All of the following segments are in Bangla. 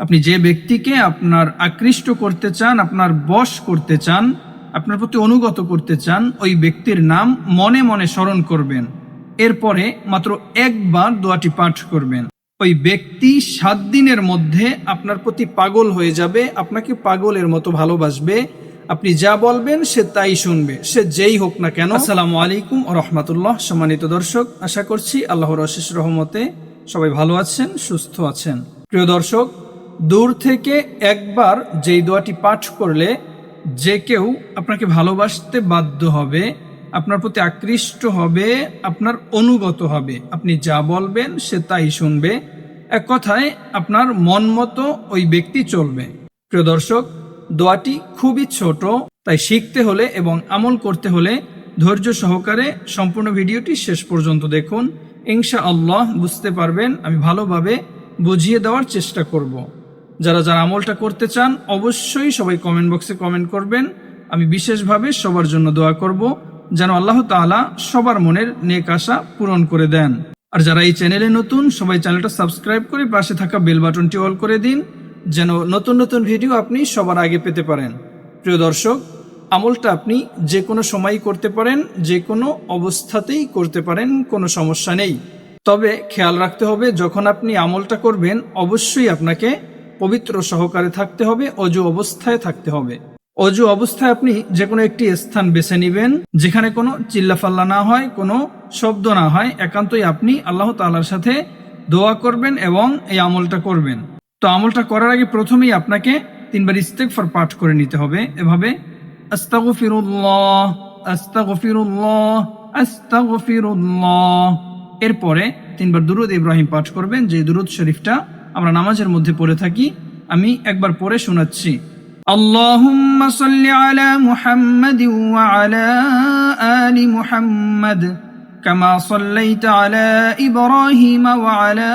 আপনি যে ব্যক্তিকে আপনার আকৃষ্ট করতে চান, আপনার বশ করতে চান, আপনার প্রতি অনুগত করতে চান, ওই ব্যক্তির নাম মনে মনে স্মরণ করবেন। এরপরে মাত্র একবার দোয়াটি পাঠ করবেন। ওই ব্যক্তি সাত দিনের মধ্যে আপনার প্রতি পাগল হয়ে যাবে, আপনাকে পাগলের মতো ভালোবাসবে। আপনি যা বলবেন সে তাই শুনবে, সে যেই হোক না কেন। আসসালামু আলাইকুম রহমতুল্লাহ। সম্মানিত দর্শক, আশা করছি আল্লাহর অশেষ রহমতে সবাই ভালো আছেন, সুস্থ আছেন। প্রিয় দর্শক দূর থেকে একবার যেই দোয়াটি পাঠ করলে যে কেউ আপনাকে ভালোবাসতে বাধ্য হবে, আপনার প্রতি আকৃষ্ট হবে, আপনার অনুগত হবে। আপনি যা বলবেন সে তাই শুনবে। এক কথায়, আপনার মন মতো ওই ব্যক্তি চলবে। প্রিয় দর্শক, দোয়াটি খুবই ছোট, তাই শিখতে হলে এবং আমল করতে হলে ধৈর্য সহকারে সম্পূর্ণ ভিডিওটি শেষ পর্যন্ত দেখুন। ইনশা আল্লাহ বুঝতে পারবেন, আমি ভালোভাবে বুঝিয়ে দেওয়ার চেষ্টা করব। যারা যারা আমলটা করতে চান, অবশ্যই সবাই কমেন্ট বক্সে কমেন্ট করবেন। আমি বিশেষভাবে সবার জন্য দোয়া করব, যেন আল্লাহ তাআলা সবার মনের নেক আশা পূরণ করে দেন। আর যারা এই চ্যানেলে নতুন, সবাই চ্যানেলটা সাবস্ক্রাইব করে পাশে থাকা বেল বাটনটি অল করে দিন, যেন নতুন নতুন ভিডিও আপনি সবার আগে পেতে পারেন। প্রিয় দর্শক, আমলটা আপনি যে কোনো সময়ই করতে পারেন, যে কোনো অবস্থাতেই করতে পারেন, কোনো সমস্যা নেই। তবে খেয়াল রাখতে হবে, যখন আপনি আমলটা করবেন, অবশ্যই আপনাকে পবিত্র সহকারে থাকতে হবে, অজু অবস্থায় থাকতে হবে। অজু অবস্থায় আপনি যে কোনো একটি স্থান বেছে নেবেন, যেখানে কোনো চিল্লাফাল্লা না হয়, কোনো শব্দ না হয়, একান্তই আপনি আল্লাহ তাআলার সাথে দোয়া করবেন এবং এই আমলটা করবেন। তো আমলটা করার আগে প্রথমেই আপনাকে তিনবার ইস্তেগফার পাঠ করে নিতে হবে। এভাবে এরপরে তিনবার দুরুদ ইব্রাহিম পাঠ করবেন, যে দুরুদ শরীফটা আমরা নামাজের মধ্যে পড়ে থাকি আমি একবার পড়ে শোনাচ্ছি اللهم صل على محمد وعلى آل محمد كما صليت على إبراهيم وعلى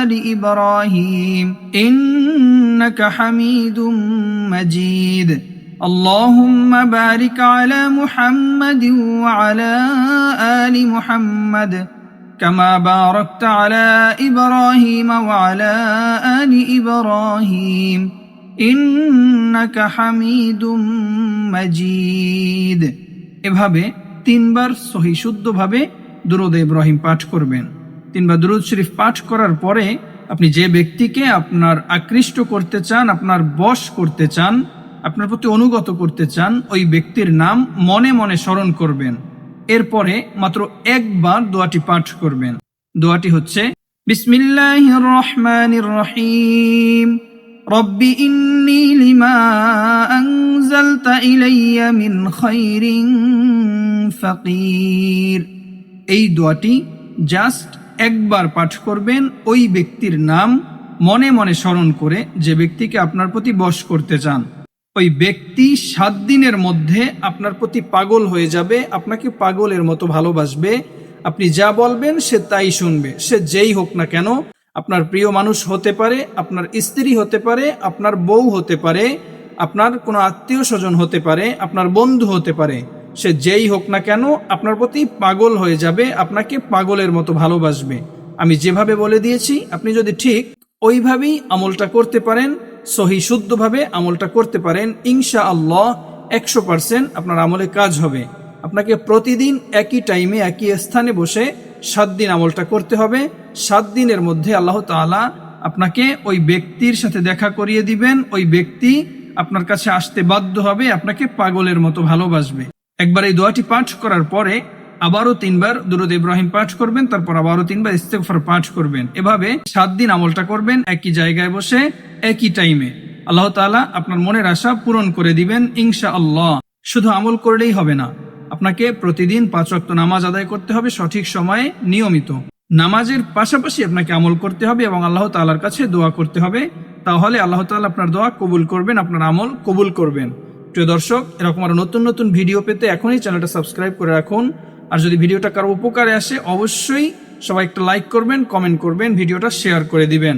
آل إبراهيم إنك حميد مجيد اللهم بارك على محمد وعلى آل محمد كما باركت على إبراهيم وعلى آل إبراهيم إنك حميد مجيد এভাবে তিনবার সহি শুদ্ধভাবে দুরুদ ইব্রাহিম পাঠ করবেন তিনবার দুরুদ শরীফ পাঠ করার পরে আপনি যে ব্যক্তিকে আপনার আকৃষ্ট করতে চান আপনার বশ করতে চান আপনার প্রতি অনুগত করতে চান ওই ব্যক্তির নাম মনে মনে স্মরণ করবেন এরপরে মাত্র একবার দোয়াটি পাঠ করবেন। দোয়াটি হচ্ছে বিসমিল্লাহ রহমান রহিম রব্বি ইন্নি লিমা আনজালতা ইলাইয়া মিন খাইরিন ফাকির। এই দোয়াটি জাস্ট একবার পাঠ করবেন, ওই ব্যক্তির নাম মনে মনে স্মরণ করে যে ব্যক্তিকে আপনার প্রতি বশ করতে চান। ওই ব্যক্তি সাত দিনের মধ্যে আপনার প্রতি পাগল হয়ে যাবে, আপনাকে পাগলের মতো ভালোবাসবে। আপনি যা বলবেন সে তাই শুনবে। সে যেই হোক না কেন, আপনার প্রিয় মানুষ হতে পারে, আপনার স্ত্রী হতে পারে, আপনার বউ হতে পারে, আপনার কোনো আত্মীয় স্বজন হতে পারে, আপনার বন্ধু হতে পারে। সে যেই হোক না কেন, আপনার প্রতি পাগল হয়ে যাবে, আপনাকে পাগলের মতো ভালোবাসবে। আমি যেভাবে বলে দিয়েছি, আপনি যদি ঠিক ওইভাবেই আমলটা করতে পারেন সহি শুদ্ধভাবে আমলটা করতে পারেন ইনশা আল্লাহ একশো পার্সেন্ট আপনার আমলে কাজ হবে। আপনাকে প্রতিদিন একই টাইমে একই স্থানে বসে সাত দিন আমলটা করতে হবে। সাত দিনের মধ্যে আল্লাহ তাআলা আপনাকে ওই ব্যক্তির সাথে দেখা করিয়ে দিবেন, ওই ব্যক্তি আপনার কাছে আসতে বাধ্য হবে, আপনাকে পাগলের মতো ভালোবাসবে। একবার এই দোয়াটি পাঠ করার পরে আবারও তিনবার দুরুদ ইব্রাহিম পাঠ করবেন, তারপর আবারও তিনবার ইস্তেগফার পাঠ করবেন। এভাবে সাত দিন আমলটা করবেন, একই জায়গায় বসে একই টাইমে আল্লাহ তাআলা আপনার মনের আশা পূরণ করে দিবেন ইনশা আল্লাহ শুধু আমল করলেই হবে না, আপনাকে প্রতিদিন পাঁচ ওয়াক্ত নামাজ আদায় করতে হবে সঠিক সময়ে, নিয়মিত। নামাজের পাশাপাশি আপনাকে আমল করতে হবে এবং আল্লাহ তাআলার কাছে দোয়া করতে হবে। তাহলে আল্লাহ তাআলা আপনার দোয়া কবুল করবেন, আপনার আমল কবুল করবেন। প্রিয় দর্শক, এরকম আরও নতুন নতুন ভিডিও পেতে এখনই চ্যানেলটা সাবস্ক্রাইব করে রাখুন। আর যদি ভিডিওটা কারও উপকারে আসে, অবশ্যই সবাই একটা লাইক করবেন কমেন্ট করবেন, ভিডিওটা শেয়ার করে দিবেন।